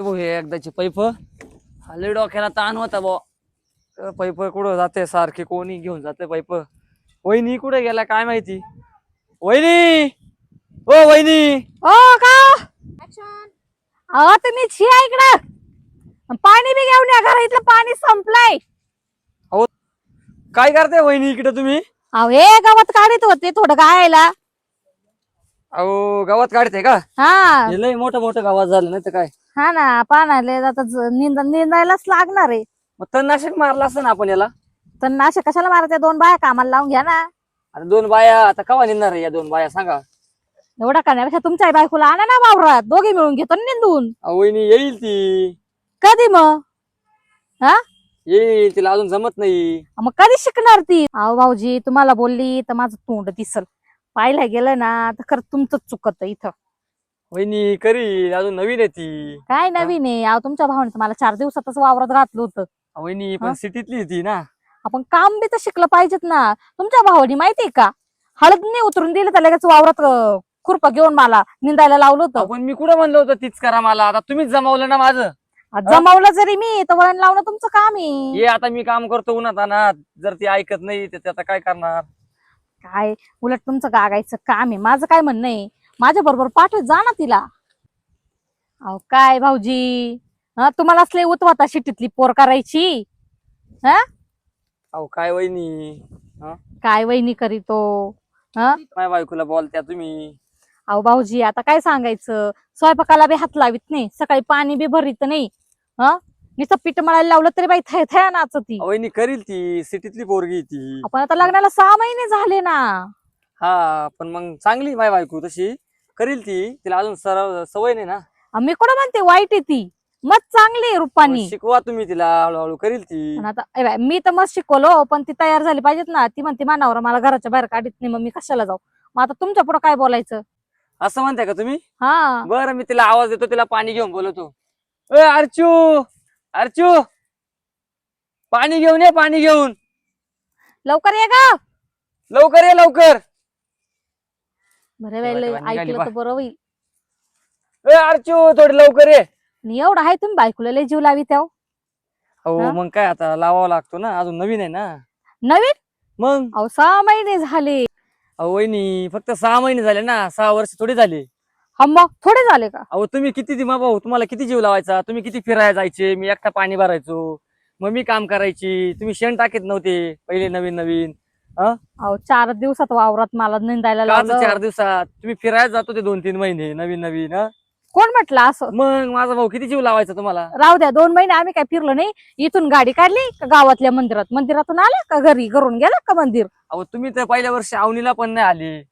भाऊ हे एकदाची पैप. हल्ली डोक्याला ताण होता बा पैप कुठं जाते सारखे कोणी घेऊन जाते पैप? वहिनी कुठे गेला काय माहिती? वहिनी! ओ वहिनी! ओ का? अहो तुम्ही छिया इकडं. पाणी बी घेऊन या घरा इथलं पाणी संपलंय. अहो काय करते वहिनी इकडे तुम्ही? अहो हे गावात काढत होते थोडं गायला. अहो गावात काढते का? हा. हे लय मोठं मोठं गावात झालं नाही तर काय? हा ना पाण्याले आता ज- निंद निंदायलाच लागणार आहे. मग तणनाशक मारलं असतं ना आपण याला? तर कशाला मारते? दोन बाया कामाला लावून घ्या ना. आता दोन बाया आता कवा निघणार आहे या दोन बाया? सांगा. एवढा करण्यापेक्षा तुमच्या बायकोला आणा ना वावरात. दोघे मिळून घेतो ना निंदून. अहो, वहिनी येईल ती. कधी मग? येईल तिला अजून जमत नाही. मग कधी शिकणार ती? अहो भाऊजी तुम्हाला बोलली तर माझं तोंड दिसल. पाहिला गेलं ना तर खरं तुमचंच चुकत इथं. वहिनी करी. अजून नवीन आहे ती. काय नवीन आहे? अहो तुमच्या भावाने तर मला चार दिवसातच वावरात घातलं होतं. वहिनी हा? पण सिटीतली आहे ती ना. आपण काम बी तर शिकलं पाहिजेत ना. तुमच्या भावानी माहितीये का? हळद नाही उतरून दिलं तर लगेच वावरात अं, खुरपा घेऊन मला निंदायला लावलं होतं. आपण मी कुठं म्हणलं होतं तीच करा मला. आता तुम्हीच जमावलं ना माझं. जमावलं जरी मी तर वळण लावणं तुमचं काम आहे. ये आता मी काम करतो उन्हात अनात. जर ती ऐकत नाही तर ते आता काय करणार? काय? उलट तुमचं गागायचं काम आहे. माझं काय म्हणणं आहे? माझ्या बरोबर पाठवत जा ना तिला. अहो काय भाऊजी? हा तुम्हाला असले उतवाता शिटीतली पोर करायची? अहो काय वहिनी? काय वहिनी करीतो? हा? माझ्या बायकोला बोलत्या तुम्ही. अहो भाऊजी आता काय सांगायचं? स्वयंपाकाला बी हात लावित नाही. सकाळी पाणी बी भरीत नाही. हा? नुसतं पीठ मळायला लावलं तरी बाई थय थया नाच ती वहिनी करील ती. सिटीतली पोरगी ती. आपण आता लग्नाला सहा महिने झाले ना. हा पण मग चांगली माझी बायको तशी. करील ती. तिला अजून सराव सवय नाही ना. मी कुठं म्हणते वाईट आहे ती. मग चांगली आहे रूपानी. शिकवा तुम्ही तिला हळूहळू करील ती. पण आता ए मी तर मस्त शिकवलो पण ती तयार झाली पाहिजेत ना. ती म्हणते मानावर मला घराच्या बाहेर काढत नाही मग मी कशाला जाऊ? मग आता तुमच्यापुढे काय बोलायचं? असं म्हणताय का तुम्ही? हा. बरं मी तिला आवाज देतो तिला पाणी घेऊन बोलवतो. ए अर्चू! अर्चू! पाणी घेऊन ये पाणी घेऊन. लवकर ये गा. लवकर ये लवकर. बरे तेव्हा- बाई तेव्हा निघाली ऐकलं बा. तर बरं होईल. ए अर्चू थोडी लवकर ये. आणि एवढं आहे तुम्ही बायकोला लय जीव लावी त्या हो हा? मग काय आता लावावा लागतो ना अजून नवीन आहे ना. नवीन? मग? अहो सहा महिने झाले. अहो वहिनी फक्त सहा महिने झाले ना सहा वर्ष थोडी झाले. हा मग थोडे झाले का? अहो तुम्ही किती दिमा भाऊ तुम्हाला किती जीव लावायचा? तुम्ही किती फिरायला जायचे? मी एकटा पाणी भरायचो. मग मी काम करायची. तुम्ही शेण टाकीत नव्हते पहिले नवीन नवीन अहो चार दिवसात वावरात मला निंदायला काच चार दिवसात? तुम्ही फिरायला जातो ते दोन तीन महिने नवीन नवीन हं? कोण म्हटलं असं? मग माझा भाऊ किती जीव लावायचा तुम्हाला? राहू द्या दोन महिने आम्ही काय फिरलो नाही. इथून गाडी काढली का गावातल्या मंदिरात? मंदिरातून आले का घरी? घरून गेला का मंदिर? अहो तुम्ही तर पहिल्या वर्षी आवनीला पण नाही आले.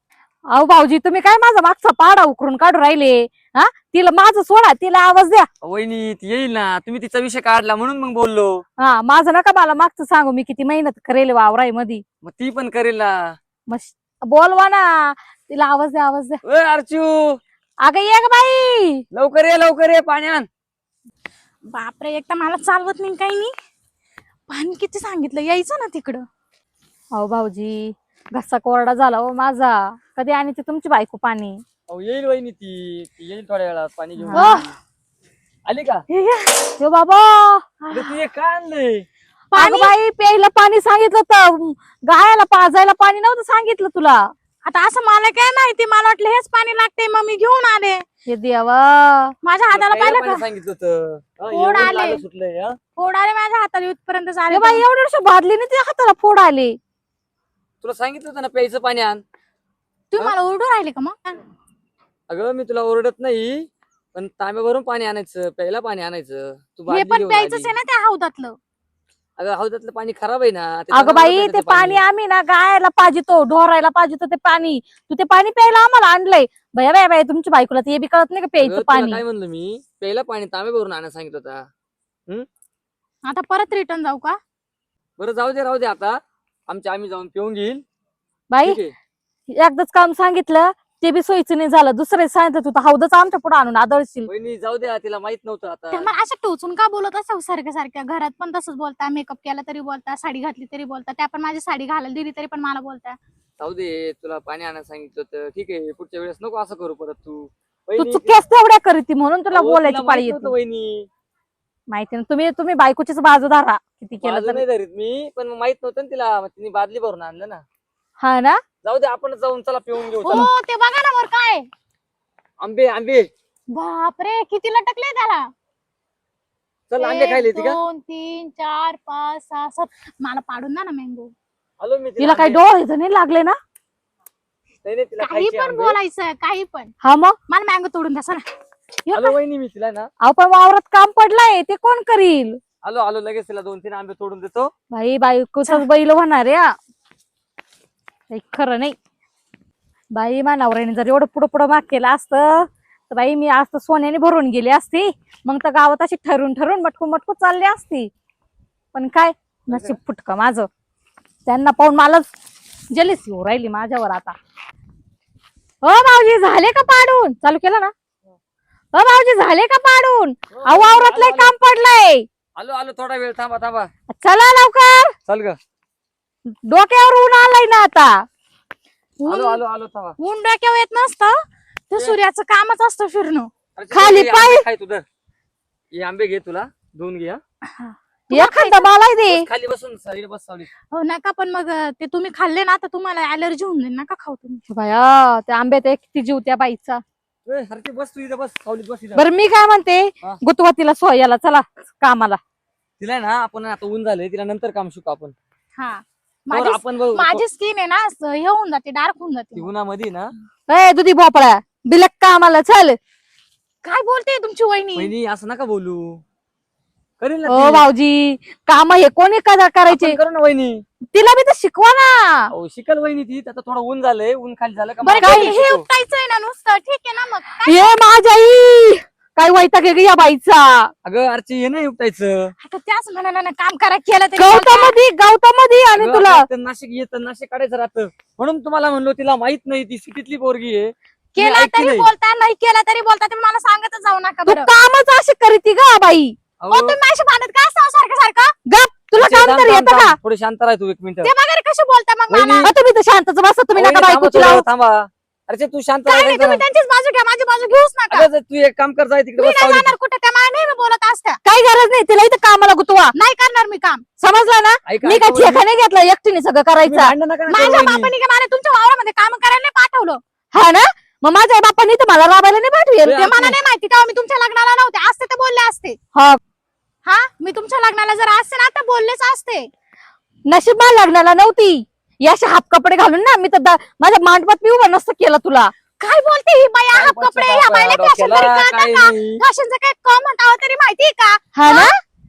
अहो भाऊजी तुम्ही काय माझा मागचा पाडा उकरून काढून राहिले? हा? तिला माझं सोडा तिला आवाज द्या. वहिनी ती येईल ना. तुम्ही तिचा विषय काढला म्हणून मग बोललो. हा माझं नका मला मागचं सांगू. मी किती मेहनत करेल वावराई मध्ये मग ती पण करेल ना. बोलवा ना. तिला आवाज द्या आवाज द्या. ए अर्चू! अगं ये ग बाई! लवकर ये लवकर ये पाणी आण बापरे एकटा मला चालवत नाही काही नाही पाणी किती सांगितलं? यायचं ना तिकडं. अहो भाऊजी घसा कोरडा झाला हो माझा. कधी आणि ते तुमची बायको पाणी. अहो येईल वहिनी ती. ती येईल थोड्या वेळात पाणी घेऊन. हा. आली का? हो बाबा. अरे तू हे काय आणलंय. अगं बाई प्यायला पाणी सांगितलं तर गायाला पाजायला पाणी नव्हतं सांगितलं तुला. आता असं मला काय माहिती? मला वाटलं हेच पाणी लागते मग मी घेऊन आले. हे देवा. माझ्या हाताला पाहिलं पाणी का? सांगितलं होतं. हं, फोड एवढं आले. लागलं सुटलंय हं? फोड आले माझ्या हाताला इथपर्यंत झाले हे बाई एवढ्या भादलीने त्या हाताला फोड आले. तुला सांगितलं होतं ना प्यायचं पाणी आण. तुम्ही मला ओरडू राहिले का मग? अगं मी तुला ओरडत नाही पण तांब्यावरून पाणी आणायचं प्यायला पाणी आणायचं. तू हे बादली पण घेऊन प्यायचंच आली. आहे ना त्या हौदातलं. अगं हौदातलं पाणी खराब आहे ना ते अगं बाई ते पाणी आम्ही ना गायला पाजितो ढोरायला पाजितो ते पाणी. तू ते पाणी प्यायला आम्हाला आणलंय. भया बाय बाय तुमच्या बायकोला ते बी कळत नाही का अगं, प्यायचं तुला पाणी? काय म्हणलं मी? प्यायला पाणी तांब्यावरून आणायला सांगितलं होता. आता परत रिटर्न जाऊ का? बरं जाऊ दे राहू दे आता. आमच्या आम्ही जाऊन पिऊन घेईल. बाई ठीक आहे. एकदाच काम सांगितलं ते बी सोयीचं नाही झालं. दुसरे सांगितलं तू तर हौदच आमच्या पुढे आणून आदळशील. वहिनी जाऊ द्या तिला माहीत नव्हतं आता. मला अशा टोचून का बोलत असं सारख्या सारख्या घरात पण तसंच बोलता मेकअप केला तरी बोलता साडी घातली तरी बोलता. त्या पण माझी साडी घालायला दिली तरी पण मला बोलता. जाऊ दे तुला पाणी आणायला सांगितलं होतं ठीक आहे पुढच्या वेळेस नको असं करू परत तू. तू वहिनी, चुकीस तेवढ्या करीती म्हणून तुला अहो, बोलायची तिला पाळी माहीत नव्हतं येते वहिनी. माहिती ना तुम्ही तुम्ही बायकोचीच बाजू धरा. किती केलं बाजू तर. नाही धरीत मी पण माहीत नव्हतं ना तिला. मग तिने बादली भरून आणलं ना. हा ना? जाऊ दे आपण जाऊन चला पिऊन घेऊ चला. हो ते बघा ना वर काय. आंबे आंबे. बापरे किती लटकले त्याला. चल आंबे एक, खायले ती का? दोन तीन चार पाच सहा सात. मला पाडून द्या ना मँगो आलो मी तिला काही आंबे- डोळे नाही लागले ना? नाही, नाही, तिला काही खायचे पण आंबे. बोलायचं काही पण. हा मग? मला मँगो तोडून द्या चला. आलो वहिनी मी तिला ना. अहो पण वावरात काम पडलंय ते कोण करील? आलो आलो लगेच तिला दोन तीन आंबे तोडून देतो. बाई बायकोच बैल होणार या काही खरं नाही. बाई मा नवऱ्याने जर एवढं पुढं पुढं माग केलं असतं तर बाई मी आज तर सोन्याने भरून गेली असती. मग तर गावात अशी ठरून ठरून मटकू मटकू चालली असती. पण काय? नशीब फुटक माझं. त्यांना पाहून मलाच जलीस येऊ राहिली माझ्यावर आता. हो भाऊजी झाले का पाडून? चालू केलं ना? हो भाऊजी झाले का पाडून? अहो वावरातलं आलो, काम पडलंय. आलो आलो थोडा वेळ थांबा थांबा. चला लवकर. चल ग. डोक्यावर ऊन आलंय ना आता. आलो आलो आलो थांबा ऊन डोक्यावर येत नसतं. ते सूर्याचं कामच असतं फिरणं. अरे, खाली हे पाय. आंबे खाय तुझं हे आंबे घे तुला दोन घे हा. एखादा मला दे बस खाली बसून साईड बस सावली हो नका पण मग अं, ते तुम्ही खाल्ले ना तर तुम्हाला अलर्जी होऊन जाईल. नका खाऊ तुम्ही. बाया त्या आंब्यात एक किती जीव त्या बाईचा. ए, अरे ते बस तू इथं बस. सावलीत बस इथं. बरं मी काय म्हणते? हा. गुतवा तिला सोयाला चला कामाला. तिला आहे ना आपण आता ऊन झालंय तिला नंतर काम शिकू आपण. हा. माझी आपण बघू माझी स्किन आहे ना असं हे होऊन जाते डार्क होऊन ती जाते. उन्हामध्ये ना ए दुधी भोपळा बिलक कामाला चल. काय बोलते तुमची वहिनी? वहिनी असं नका बोलू. करेल ना हो ती. भाऊजी काम हे कोणी कदा करायचे? आपण करू ना वहिनी. तिला बी तर शिकवा ना. अहो शिकल वहिनी ती आता थोडं ऊन झालंय ऊन खाली झालं का बरं मग हे शिकू. ना नुसतं ठीक आहे ना मग? काय? ये माझ्या आई काय वैताग आहे ग या बाईचा. अगं अर्ची हे नाही उपटायचं. आता त्याच म्हणाला ना काम करा केलं तरी. गवतामध्ये गवतामध्ये आणि अगं, तुला. नाशिक येत नाशिक काढायचं राहतं. म्हणून तुम्हाला म्हणलो तिला माहीत नाही ती सिटीतली पोरगी आहे. केला तरी नाही. बोलता नाही केला तरी बोलता तुम्ही मला सांगतच जाऊ नका तू बरं. कामच अशी करीती ग बाई. अहो, हो तुम्ही माझ्या भांडत काय असता सारखं सारखं गप तुला अर्ची, काम थांब, तर थांब, येतं का? थांब. थोडी शांत राह तू एक मिनिट. ते वगैरे कसे बोलता मग मला? वहिनी, अ, तुम्ही तर शांतच बसा तुम्ही नका बायकोची लावू. थांबा. अरे तू शांत काय नाही. तुम्ही त्यांचीच बाजू घ्या माझी बाजू घेऊच नका. तू एक काम कर जाय तिकडे मी नाही. जाणार कुठे त्या मला नेहमी बोलत असत्या. काही गरज नाही तिला इथं कामाला गुतवा. नाही करणार मी काम. समजलं ना? ऐका, मी काय ठेका नाही घेतला एकटीने सगळं करायचं. माझ्या. बापाने काय मला तुमच्या वावरामध्ये काम करायला नाही पाठवलं? हा ना? मग माझ्या बापाने तर मला राबायला नाही पाठवेल. ते ते मला नाही माहिती तेव्हा मी तुमच्या लग्नाला नव्हते असते तर बोलले असते. हा. हा? मी तुमच्या लग्नाला जर असते ना तर बोललेच असते. नशीब मला लग्नाला नव्हती. या अशा हाफ कपडे घालून ना मी तर दा- माझ्या मांडपात मी उभं नसतं केलं तुला. काय बोलते ही बाई? हा कपडे ह्या बाईला आहे, फॅशन तरी डोक्याला कळतं काही का? नाही. फॅशनचं काय कम तरी माहितीये का? हा ना?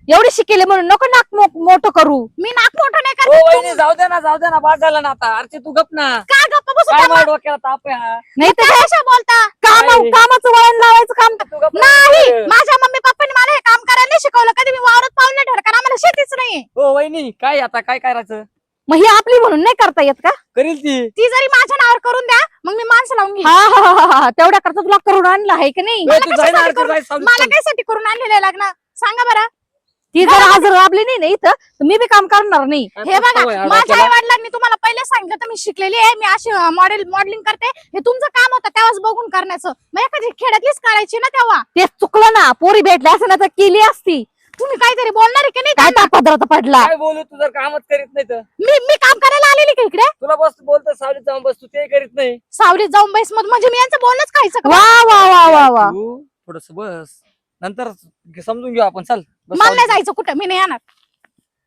एवढी शिकेले म्हणून नको नाक मो- मोठं करू. मी नाक मोठं नाही करत. वहिनी जाऊ दे ना जाऊ दे ना बाद झाला ना आता. अर्ची तू गप ना. काय गप्प बसू? काय त्या माझ्या डोक्याला ताप आहे हा? नाही तर काय अशा बोलता? काम? कामाचं वळण लावायचं काम. तू गप नाही. ना. माझ्या मम्मी पप्पानी मला हे काम करायला नाही शिकवलं. कधी मी वावरात पाऊल नाही ठरकार आम्हाला शेतीच नाहीये. हो वहिनी काय आता? काय करायचं? मग ही आपली म्हणून नाही करता येत का? करील ती. ती जरी माझ्या नावावर करून द्या मग मी माणसं लावून घेईन. हा हा हा, हा हा. तेवढ्या करता तुला करून आणलं आहे की नाही? ए, तू जाय ना कशासाठी अर्ची, करून- जाय सावलीत मला. काय साठी करून आणलेलं आहे लग्न? सांगा बरं. ती जर आज राबली नाही ना इथं? तर मी बी काम करणार नाही. हे बघा माझ्या. आई वडिलांनी तुम्हाला पहिले सांगितलं तर मी शिकलेली आहे. मी अशी मॉडेल मॉडेलिंग करते. हे तुमचं काम होतं तेव्हाच बघून करण्याचं. मग एखादी खेड्यातलीच करायची ना तेव्हा? ते चुकलं ना पोरी भेटल्या असं ना तर केली असती. तुम्ही काहीतरी बोलणार आहे की नाही काय त्यांना? पदरात पडला? काय बोलू तू जर कामच करीत नाही तर. मी मी काम करायला आलेली का इकडे? तुला बस बोलतो सावलीत जाऊन बस तू ते करीत नाही. सावलीत जाऊन बैस मग म्हणजे मी यांचं बोलणंच खायचं का? वा वा वा वा वा. तू थोडस बस. नंतर समजून घेऊ आपण चल. बस मला नाही सावलीत. जायचं कुठं मी नाही येणार.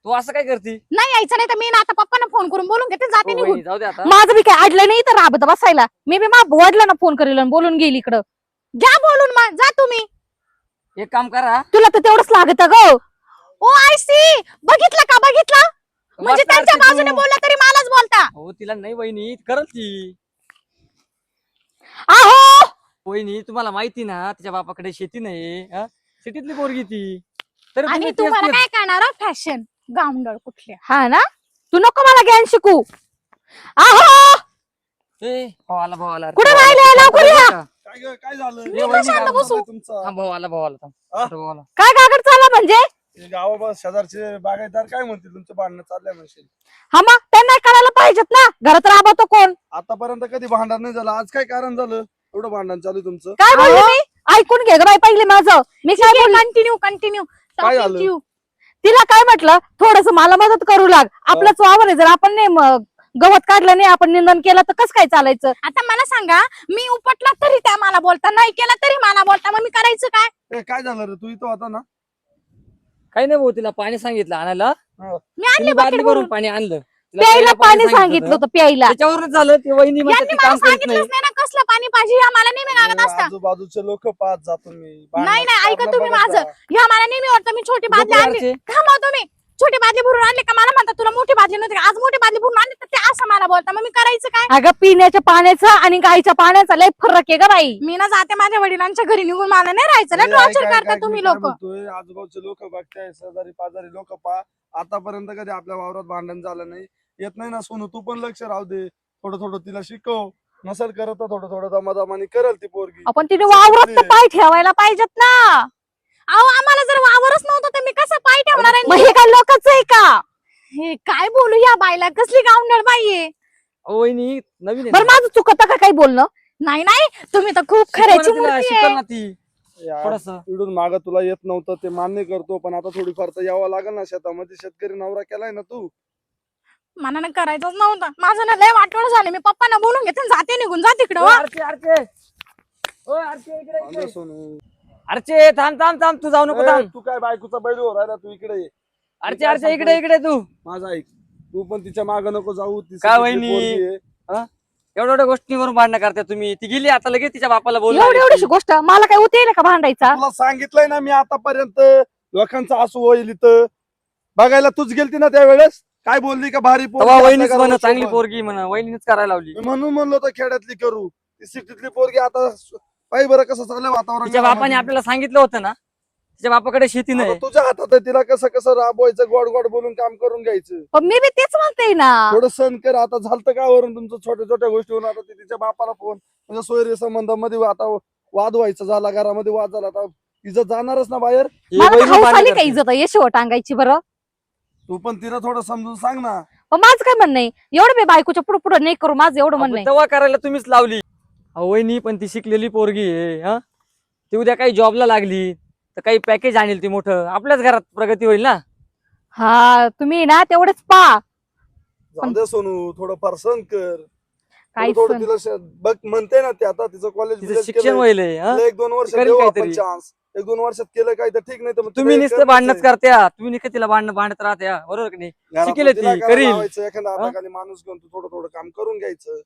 तू असं काय करती? नाही यायचं नाही तर मी ना आता पप्पांना फोन करून बोलून घेते जाते हो, निघून. वहिनी, जाऊ दे आता. माझं बी काय अडलं नाही तर राबत बसायला. मी बी मा वडिलांना फोन करेल आणि बोलून गेली इकडं. घ्या बोलून मग जा तुम्ही. एक काम करा. तुला तर तेवढंच लागत ग ओ आय सी बघितलं का बघितलं? म्हणजे त्यांच्या बाजूने. बोलला तरी मलाच बोलता. हो तिला नाही वहिनी करल ती. आहो! वहिनी तुम्हाला माहिती ना तिच्या बापाकडे शेती नाही हा? शेतीतली पोरगी ती. तरी आणि तुम्ही तेच तुम्हाला तेच- काय करणार फॅशन गावंडळ कुठल्या हा ना? तू नको मला ज्ञान शिकू. आहो! ए, भाऊ आला कुठे राहिले? लवकर या. काय ग- काय झालं? शांत गावात बसू. काय तुमचा. थांब भाऊ आला भाऊ आला थांब. हा? भाऊ आला. काय कागड चालला म्हणजे? हे गावाबा शेजारचे बागायतदार काय म्हणतील? तुमचं भांडणं चाललंय म्हणशील. हा मग त्यांना करायला पाहिजेत ना. घरात राबवतो कोण? आतापर्यंत कधी भांडण नाही झालं आज काय कारण झालं? एवढं भांडण चालू आहे तुमचं. काय बोलले मी? ऐकून घे ग बाई पहिले माझं. मी काय बोलले? कंटिन्यू कंटिन्यू काय झालं? तिला काय म्हटलं? थोडस मला मदत करू लाग. आपलंच वावर आहे जर आपण नाही म- गवत काढलं नाही आपण निंदन केलं तर कसं काय चालायचं? आता मला सांगा मी उपटला तरी त्या मला बोलता नाही केला तरी मला बोलता मग मी करायचं काय? ए, काय झालं रे? तू इथं होता ना? काही नाही भाऊ तिला पाणी सांगितलं आणायला. मी आणली तिने बाटली बकेट भरून भरून. पाणी आणलं. तिला प्यायला पाणी सांगितलं होतं. प्यायला. त्याच्यावरच झालं ते वहिनी म्हणतात यांनी ती मला काम करत नाही सांगितलंच नाही. ना कसलं पाणी पाहिजे ह्या मला नेहमी लागत असता. आजूबाजूचे लोक पाहत जातो मी नाही, नाही, ऐका तुम्ही माझं. ह्या मला नेहमी वाटतं मी छोटी बादली आणली. थांबा तुम्ही. छोटी बादली भरून आणली का? मला म्हणतात तुला मोठी बादली नव्हती का? आज मोठी बादली भरून आणली तर ते असं मला बोलता मग मी करायचं काय? अगं पिण्याच्या पाण्याचा आणि गाईच्या पाण्याचा लय फरक आहे ग बाई. मी ना जाते माझ्या वडिलांच्या घरी निघून मला नाही राहायचं. ना टॉर्चर करता तुम्ही लोक. आजूबाजूचे लोक बघताय शेजारी पाजारी लोक पहा. आतापर्यंत कधी आपल्या वावरात भांडण झालं नाही. येत नाही ना सोनू तू पण लक्ष राहू दे. थोडं थोडं तिला शिकव. नसेल करत तर थोडं थोडं दमादमानी करेल ती पोरगी. आपण तिने वावरात तर पाय ठेवायला पाहिजेत ना. अहो आम्हाला जर वावरच नव्हतं तर मी कसं पाय ठेवणार आहे? मग हे काय लोकच आहे का? हे काय बोलू या बायला कसली गावंडळ बाई आहे? अहो, वहिनी नवीन बरं ती. माझं चुकत का काही बोलणं? नाही नाही तुम्ही तर खूप खऱ्याची तिला, मूर्ती शिकव आहे. ना ती. यार, थोडस. इकडून माग तुला येत नव्हतं ते मान्य करतो पण आता थोडीफार तर यावं लागेल ना शेतामध्ये. शेतकरी नवरा केलाय ना तू. मला ना करायचंच नव्हतं. माझं ना लय वाटवड झालं. मी पप्पांना बोलून घेते आणि जाते निघून जा तिकडं ओ, इकडे, इकडे. आलं सोनू. अर्चे थांब थांब थांब तू जाऊ नको ए, थांब. तू काय बायकोचा बैल हो राहिला तू इकडे ये. अर्चे अर्चे इकडे इकडे तू. माझा ऐक तू पण तिच्या माग नको जाऊ ती काय वहिनी? पोरगी आहे. एवढ्या एवढ्या गोष्टीवरून भांडणं करता तुम्ही. ती गेली आता लगेच तिच्या बापाला एवढी गोष्ट? मला काय उतेल का भांडायचा? तुला सांगितलंय ना मी आतापर्यंत लोकांचं असू होईल इथं. बघायला तूच गेलती ना त्यावेळेस? काय बोलली का भारी पोरगी? तेव्हा आपल्या वहिनीच म्हणा घरावर चांगली. पोरगी म्हणा वहिनीच करायला लावली. मी म्हणून म्हणलो तर खेड्यातली करू. ती सिटीतली पोरगी आता पायी बरं कसं चाललंय वातावरण तिच्या बापाने आपल्याला सांगितलं होतं ना तिच्या बापाकडे शेती नाही. आता तुझ्या हातात आहे, तिला कसं कसं राबवायचं गोड गोड बोलून काम करून घ्यायचं. पण मी बी तेच म्हणते ना. थोडं सण कर आता झालं का वरून तुमचं छोट्या छोट्या गोष्टीवरून आता ती तिच्या बापाला फोन म्हणजे सोयरी संबंधामध्ये आता वाद व्हायचा झाला घरामध्ये वाद झाला आता इज्जत जाणारच ना बाहेर ही मला तर आली का करते. इज्जत येशव टांगायची बरं? तू पण तिला थोडं समजून सांग ना. पण माझं काय म्हणणं आहे? एवढं मी बायकोच्या पुढे पुढे नाही करू माझं एवढं म्हणणं अहो, तेव्हा करायला तुम्हीच लावली. वहिनी पण ती शिकलेली पोरगी आहे हा ती उद्या काही जॉबला लागली तर काही पॅकेज आणेल ती मोठं आपल्याच घरात प्रगती होईल ना हा तुम्ही ना तेवढेच पा जाऊ दे सोनू थोडं फार सण कर काय थोडं? तिला श- बघ म्हणते ना ते आता तिचं कॉलेज तिचं शिक्षण होईल हे, हा? एक दोन वर्ष करेल देऊ आपण काहीतरी. चान्स एक दोन वर्षात केलं काही तर ठीक नाही तर मग तुम्ही तिला नुसतं भांडणच. करत्या तुम्ही नुसतं तिला भांडण भांडत राहत्या बरोबर की नाही शिकेल ती, करायला करील. लावायचं, एखादा? हाताखाली माणूस घेऊन तू थोडं थोडं काम करून घ्यायचं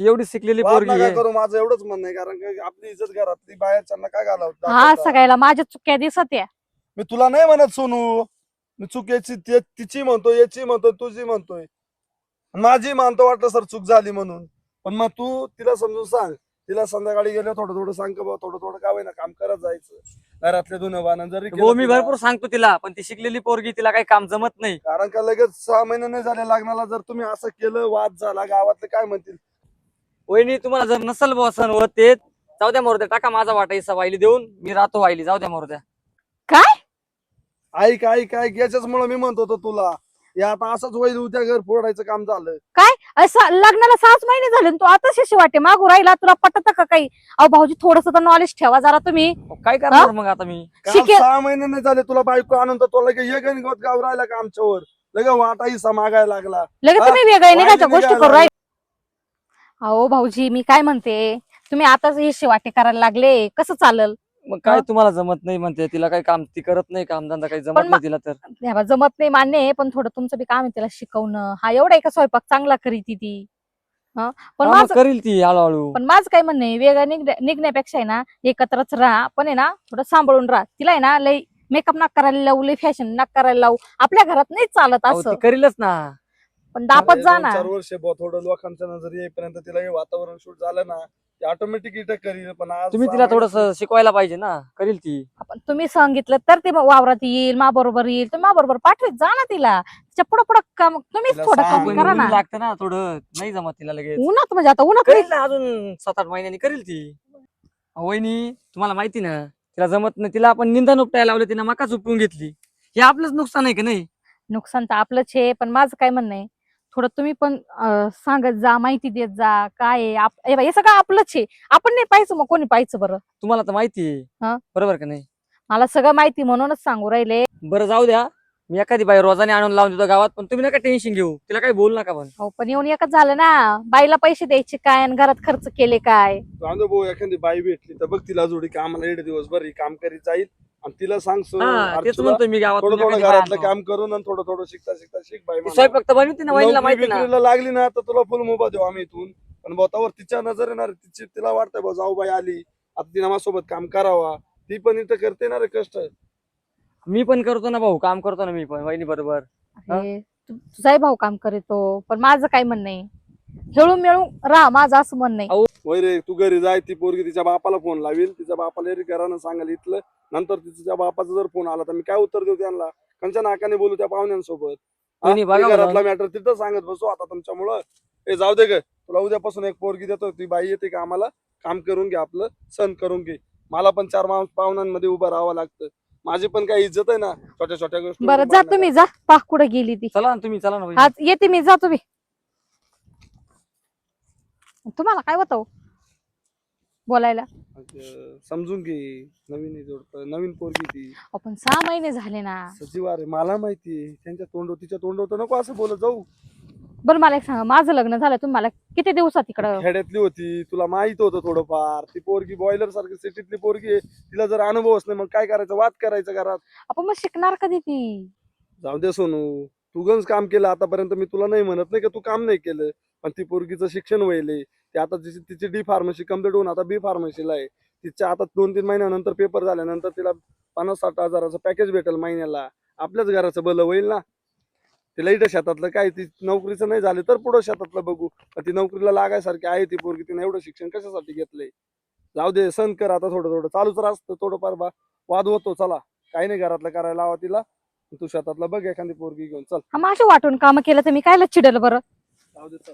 एवढी शिकलेली वाद पोरगी नका आहे. करू माझं एवढंच म्हणणं आहे कारण की आपली इज्जत घरातली बाहेरच्यांना काय घालावं? हा दाखवता? सगळ्याला माझ्या चुक्या दिसत आहे. मी तुला नाही म्हणत सोनू. मी चूक याची ते- तिची म्हणतो याची म्हणतो तुझी म्हणतोय. माझी मानतो वाटलं सर चूक झाली म्हणून. पण मग तू तिला समजून सांग. तिला संध्याकाळी गेलं थोडं थोडं सांग का थोडं थोडं काय होईना काम करत जायचं? घरातले दोन वाहन जरी केलं हो मी तिला- भरपूर सांगतो तिला पण ती शिकलेली पोरगी तिला काही काम जमत नाही. कारण का लगेच सहा महिने नाही झाले लग्नाला जर तुम्ही असं केलं वाद झाला गावातले काय म्हणतील? वहिनी तुम्हाला जर नसल बुवा सण होत ते जाऊ द्या मोरद्या टाका माझा वाटा हिस्सा वाहिली देऊन मी राहतो वाहिली जाऊ द्या मोरद्या. ऐक ऐक ऐक याच्याच मुळे मी म्हणतो होतो तुला. हे आता असंच होईल उद्या घर फोडायचं काम झालं. असं लग्नाला सहाच महिने झाले आणि तू आता शिशी वाटे मागू राहिला तुला पटत का काही? अहो भाऊजी थोडस तर नॉलेज ठेवा जरा तुम्ही. काय करणार मग आता मी? काल शिकेल. सहा महिने नाही झाले तुला बायको तर तो लगे गोत गाव राहिला का आमच्यावर? लगे वाटा हिस्सा मागायला लागला. लगेच हा? तुम्ही निघायच्या वाहिनी गोष्टी निघायला करू राहिले. अहो भाऊजी मी काय म्हणते? तुम्ही आताच हे वाटे करायला लागले. कसं चालल? मग काय? तुम्हाला जमत नाही म्हणते. तिला काही काम ती करत नाही काम धंदा काही जमत पण नाही तिला तर. हे बा, जमत नाही मान्य आहे पण थोडं तुमचं बी काम आहे तिला शिकवणं. हा एवढा आहे का स्वयंपाक? चांगला करीत ती. हा? पण हा, मग माझं करील ती हळूहळू. पण माझं काय म्हणणं आहे वेगळं निघण्या- निघण्यापेक्षा आहे ना एकत्रच राहा. पण आहे ना थोडं सांभाळून राहा. तिला आहे ना लई मेकअप नाक करायला लावू लई फॅशन नाक करायला लावू. आपल्या घरात नाही चालत अहो, असं. ती करीलच ना. पण दापत जा ना. चार वर्ष बुवा, थोडं लोकांच्या नजर येईपर्यंत तिला हे वातावरण शूट झालं ना ऑटोमॅटिक इथं करील. पण आज तुम्ही तिला थोडस शिकवायला पाहिजे ना करील ती. आपण तुम्ही सांगितलं तर ते वावरात येईल मा बरोबर येईल तुम्ही मा बरोबर पाठवत जा ना तिला. तिच्या पुढं पुढं काम तुम्हीच तिला थोडं. काम करा ना. लागतं ना थोडं नाही जमत तिला लगेच. उन्हात म्हणजे आता उन्हात करील ना अजून सात आठ महिन्यांनी करील ती. वहिनी तुम्हाला माहिती ना तिला जमत नाही तिला आपण निंदा उपटायला लावलं तिने मकाच उपवून घेतली. हे आपलंच नुकसान आहे की नाही? नुकसान तर आपलंच आहे पण माझं काय म्हणणं आहे? थोडं तुम्ही पण सांगत जा माहिती देत जा काय आहे हे सगळं आपलंच आहे. आपण नाही पाहायचं मग कोणी पाहायचं बरं. तुम्हाला तर माहिती आहे. हा. बरोबर का नाही? मला सगळं माहिती म्हणूनच सांगू राहिले. बरं जाऊ द्या. मी एखादी बाई रोजाने आणून लावून देतो गावात पण तुम्ही नका टेन्शन घेऊ. तिला काही बोलू नका पण. हो पण येऊन एकच झालं ना. बाईला पैसे द्यायचे काय आणि घरात खर्च केले काय? जाऊ भाऊ एखादी बाई भेटली तर बघ तिला जोडी कामाला एड दिवसभर ही काम करीत जाईल आणि तिला सांग सो, हा तेच म्हणतो मी गावात थोडं थोडं घरातलं. काम करून आणि थोडं थोडं शिकता शिकता शिक बाई म्हणा. बनवते ना वहिनीला नोकरी माहिती ना. लागली ना तर तुला फुल मोबा देऊ आम्ही इथून. पण बोतावर तिच्या नजर येणार तिची तिला वाटतंय भाऊ जाऊ बाई आली. आता तिने माझ्यासोबत काम करावा. ती पण इथं करते ना रे कष्ट. मी पण करतो ना भाऊ काम करतो ना मी पण वहिनी बरोबर. अरे तु- तुझाही भाऊ काम करीतो पण माझं काय म्हणणं आहे खेळून मिळून राहा माझं असं म्हणणं आहे वय रे तू घरी जाय ती पोरगी तिच्या बापाला फोन लावील तिच्या बापाला रे घरानं सांगाल इथलं नंतर तिच्या बापाचा जर फोन आला तर मी काय उत्तर देऊ त्यांना? कंच्या नाकाने बोलू त्या पाहुण्यांसोबत. हा? वहिनी बघा. घरातला मॅटर तिथं सांगत बसू आता तुमच्यामुळं. ए जाऊ दे ग तुला उद्यापासून एक पोरगी देतो ती बाई येते का आम्हाला काम करून घे आपलं सण करून घे. मला पण चार माणूस पाहुण्यांमध्ये उभं राहावं लागतं. माझी पण काही इज्जत आहे ना छोट्या छोट्या गोष्टी बरं जा तुम्ही जा. पाह कुठे गेली ती. चला ना तुम्ही चला ना वहिनी. आज येते मी जा तुम्ही. तुम्हाला काय होतं हो? बोलायला. समजून घे नवीन आहे जोडपं, नवीन पोरगी ती. आपण सहा महिने झाले ना. सचिव अरे मला माहिती त्यांच्या तोंड तिच्या तोंड होतं नको असं बोलत जाऊ. बरं मला एक सांगा माझं लग्न झालं तुम्हाला किती दिवसात तिकडं खेड्यातली होती तुला माहीत होतं थोडंफार. ती पोरगी बॉयलर सारखी सिटीतली पोरगी आहे. तिला जर अनुभवच नाही मग काय करायचं? वाद करायचं घरात. आपण मग शिकणार कधी ती? जाऊ दे सोनू. तू गंज काम केलं आतापर्यंत मी तुला नाही म्हणत. नाही का तू काम नाही केलं. पण ती पोरगीचं शिक्षण व्हायले. ते आता तिची तिची डी फार्मसी कंप्लीट होऊन आता बी फार्मसीला आहे. तिच्या आता दोन तीन महिन्यानंतर पेपर झाल्यानंतर तिला पन्नास साठ हजाराचं पॅकेज भेटेल महिन्याला. आपल्याच घराचं भलं होईल ना? तिला इथं शेतातलं काय ती नोकरीचं नाही झालं तर पुढं शेतातलं बघू. ती नोकरीला लागायसारखी आहे ती पोरगी तिने एवढं शिक्षण कशासाठी घेतलंय? जाऊ दे सण कर आता थोडं थोडं. चालूच राहतं थोडंफार बा. वाद होतो चला. काही नाही घरातलं करायला लावा तिला. तू शेतातला बघ एखादी पोरगी घेऊन. चल. हा माझी वाटून काम केलं तर मी कायला चिडल बरं? जाऊ दे चल.